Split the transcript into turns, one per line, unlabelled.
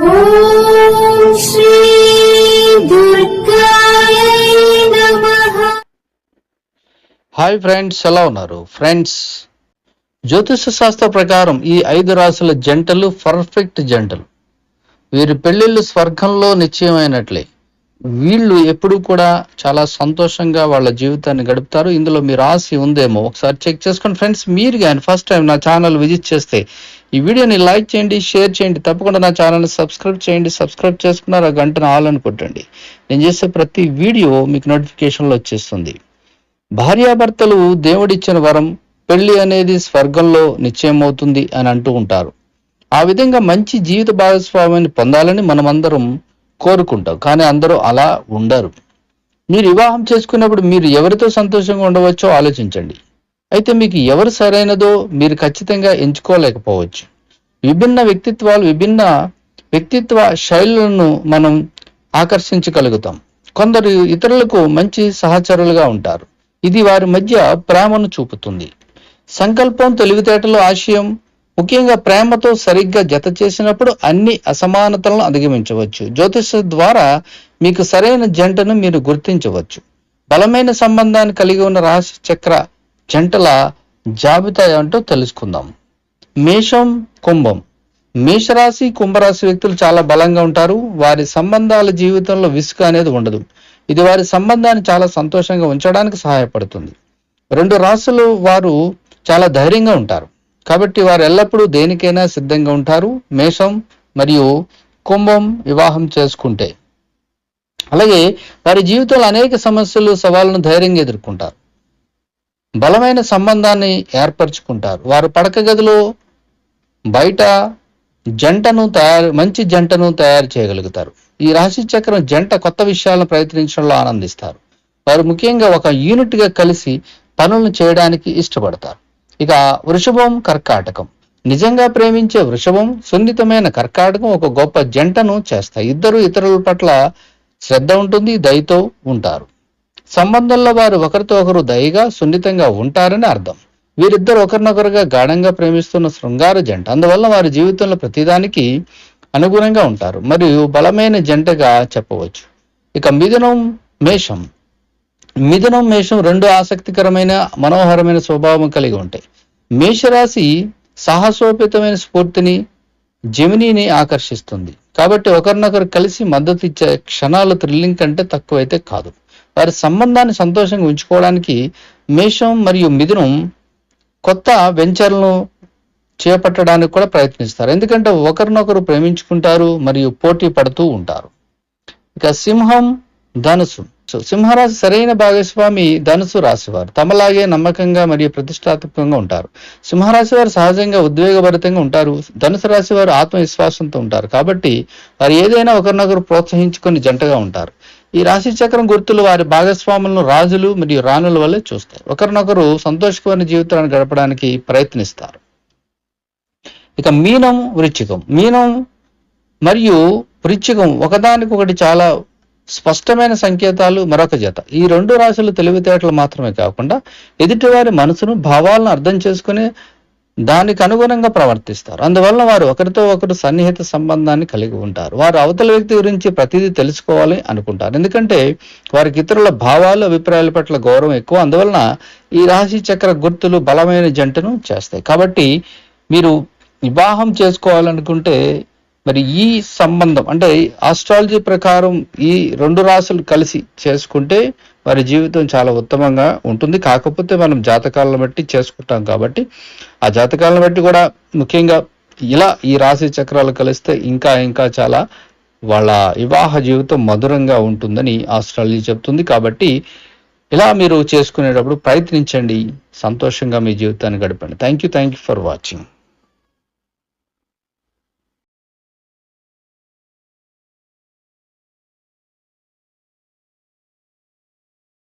Hi friends ఎలా ఉన్నారు? Friends జ్యోతిష శాస్త్ర ప్రకారం ఈ ఐదు రాసుల జంటలు పర్ఫెక్ట్ జంటలు. వీరి పెళ్ళిళ్ళు స్వర్గంలో నిశ్చయమైనట్లే. వీళ్ళు ఎప్పుడు కూడా చాలా సంతోషంగా వాళ్ళ జీవితాన్ని గడుపుతారు. ఇందులో మీ రాశి ఉందేమో ఒకసారి చెక్ చేసుకోండి. ఫ్రెండ్స్ మీరు కానీ ఫస్ట్ టైం నా ఛానల్ విజిట్ చేస్తే ఈ వీడియోని లైక్ చేయండి షేర్ చేయండి తప్పకుండా నా ఛానల్ని సబ్స్క్రైబ్ చేయండి సబ్స్క్రైబ్ చేసుకున్నారు ఆ గంటను ఆల్ అని కొట్టండి. నేను చేసే ప్రతి వీడియో మీకు నోటిఫికేషన్లో వచ్చేస్తుంది. భార్యాభర్తలు దేవుడిచ్చిన వరం పెళ్ళి అనేది స్వర్గంలో నిశ్చయమవుతుంది అని అంటూ ఉంటారు. ఆ విధంగా మంచి జీవిత భాగస్వామిని పొందాలని మనమందరం కోరుకుంటాం కానీ అందరూ అలా ఉండరు. మీరు వివాహం చేసుకున్నప్పుడు మీరు ఎవరితో సంతోషంగా ఉండవచ్చో ఆలోచించండి. అయితే మీకు ఎవరు సరైనదో మీరు ఖచ్చితంగా ఎంచుకోలేకపోవచ్చు. విభిన్న వ్యక్తిత్వాలు విభిన్న వ్యక్తిత్వ శైలులను మనం ఆకర్షించగలుగుతాం. కొందరు ఇతరులకు మంచి సహచరులుగా ఉంటారు. ఇది వారి మధ్య ప్రేమను చూపుతుంది. సంకల్పం తెలివితేటలు ఆశయం ముఖ్యంగా ప్రేమతో సరిగ్గా జత చేసినప్పుడు అన్ని అసమానతలను అధిగమించవచ్చు. జ్యోతిష ద్వారా మీకు సరైన జంటను మీరు గుర్తించవచ్చు. బలమైన సంబంధాన్ని కలిగి ఉన్న రాశి చక్ర జంటల జాబితా ఏంటో తెలుసుకుందాం. మేషం కుంభం. మేషరాశి కుంభరాశి వ్యక్తులు చాలా బలంగా ఉంటారు. వారి సంబంధాల జీవితంలో విసుగు అనేది ఉండదు. ఇది వారి సంబంధాన్ని చాలా సంతోషంగా ఉంచడానికి సహాయపడుతుంది. రెండు రాశులు వారు చాలా ధైర్యంగా ఉంటారు. కాబట్టి వారు ఎల్లప్పుడూ దేనికైనా సిద్ధంగా ఉంటారు. మేషం మరియు కుంభం వివాహం చేసుకుంటే. అలాగే వారి జీవితంలో అనేక సమస్యలు సవాళ్ళను ధైర్యంగా ఎదుర్కొంటారు. బలమైన సంబంధాన్ని ఏర్పరచుకుంటారు. వారు పడక గదిలో బయట జంటను తయారు మంచి జంటను తయారు చేయగలుగుతారు. ఈ రాశి చక్రం జంట కొత్త విషయాలను ప్రయత్నించడంలో ఆనందిస్తారు. వారు ముఖ్యంగా ఒక యూనిట్గా కలిసి పనులను చేయడానికి ఇష్టపడతారు. ఇక వృషభం కర్కాటకం. నిజంగా ప్రేమించే వృషభం సున్నితమైన కర్కాటకం ఒక గొప్ప జంటను చేస్తాయి. ఇద్దరు ఇతరుల పట్ల శ్రద్ధ ఉంటుంది దయతో ఉంటారు. సంబంధంలో వారు ఒకరితో ఒకరు దయగా సున్నితంగా ఉంటారని అర్థం. వీరిద్దరు ఒకరినొకరుగా గాఢంగా ప్రేమిస్తున్న శృంగార జంట. అందువల్ల వారి జీవితంలో ప్రతిదానికి అనుగుణంగా ఉంటారు. మరియు బలమైన జంటగా చెప్పవచ్చు. ఇక మిథునం మేషం. మిథునం మేషం రెండు ఆసక్తికరమైన మనోహరమైన స్వభావం కలిగి ఉంటాయి. మేషరాశి సాహసోపేతమైన స్ఫూర్తిని జమినీని ఆకర్షిస్తుంది. కాబట్టి ఒకరినొకరు కలిసి మద్దతు ఇచ్చే క్షణాలు థ్రిల్లింగ్ కంటే తక్కువైతే కాదు. వారి సంబంధాన్ని సంతోషంగా ఉంచుకోవడానికి మేషం మరియు మిథునం కొత్త వెంచర్లను చేపట్టడానికి కూడా ప్రయత్నిస్తారు. ఎందుకంటే ఒకరినొకరు ప్రేమించుకుంటారు మరియు పోటీ పడుతూ ఉంటారు. ఇక సింహం ధనుసు. సో సింహరాశి సరైన భాగస్వామి ధనుసు రాశివారు. తమలాగే నమ్మకంగా మరియు ప్రతిష్టాత్మకంగా ఉంటారు. సింహరాశి వారు సహజంగా ఉద్వేగభరితంగా ఉంటారు. ధనుసు రాశి వారు ఆత్మవిశ్వాసంతో ఉంటారు. కాబట్టి వారు ఏదైనా ఒకరినొకరు ప్రోత్సహించుకొని జంటగా ఉంటారు. ఈ రాశి చక్రం గుర్తులు వారి భాగస్వాములను రాజులు మరియు రాణుల వల్లే చూస్తారు. ఒకరినొకరు సంతోషకరమైన జీవితాన్ని గడపడానికి ప్రయత్నిస్తారు. ఇక మీనం వృచ్చికం. మీనం మరియు వృచ్చికం ఒకదానికొకటి చాలా స్పష్టమైన సంకేతాలు మరొక జత. ఈ రెండు రాశులు తెలివితేటలు మాత్రమే కాకుండా ఎదుటివారి మనసును భావాలను అర్థం చేసుకుని దానికి అనుగుణంగా ప్రవర్తిస్తారు. అందువల్ల వారు ఒకరితో ఒకరు సన్నిహిత సంబంధాన్ని కలిగి ఉంటారు. వారు అవతల వ్యక్తి గురించి ప్రతిదీ తెలుసుకోవాలి అనుకుంటారు. ఎందుకంటే వారికి ఇతరుల భావాలు అభిప్రాయాల పట్ల గౌరవం ఎక్కువ. అందువలన ఈ రాశి చక్ర గుర్తులు బలమైన జంటను చేస్తాయి. కాబట్టి మీరు వివాహం చేసుకోవాలనుకుంటే మరి ఈ సంబంధం అంటే ఆస్ట్రాలజీ ప్రకారం ఈ రెండు రాశులు కలిసి చేసుకుంటే వారి జీవితం చాలా ఉత్తమంగా ఉంటుంది. కాకపోతే మనం జాతకాలను బట్టి చేసుకుంటాం కాబట్టి ఆ జాతకాలను బట్టి కూడా ముఖ్యంగా ఇలా ఈ రాశి చక్రాలు కలిస్తే ఇంకా ఇంకా చాలా వాళ్ళ వివాహ జీవితం మధురంగా ఉంటుందని ఆస్ట్రాలజీ చెప్తుంది. కాబట్టి ఇలా మీరు చేసుకునేటప్పుడు ప్రయత్నించండి. సంతోషంగా మీ జీవితాన్ని గడపండి. Thank you thank you for watching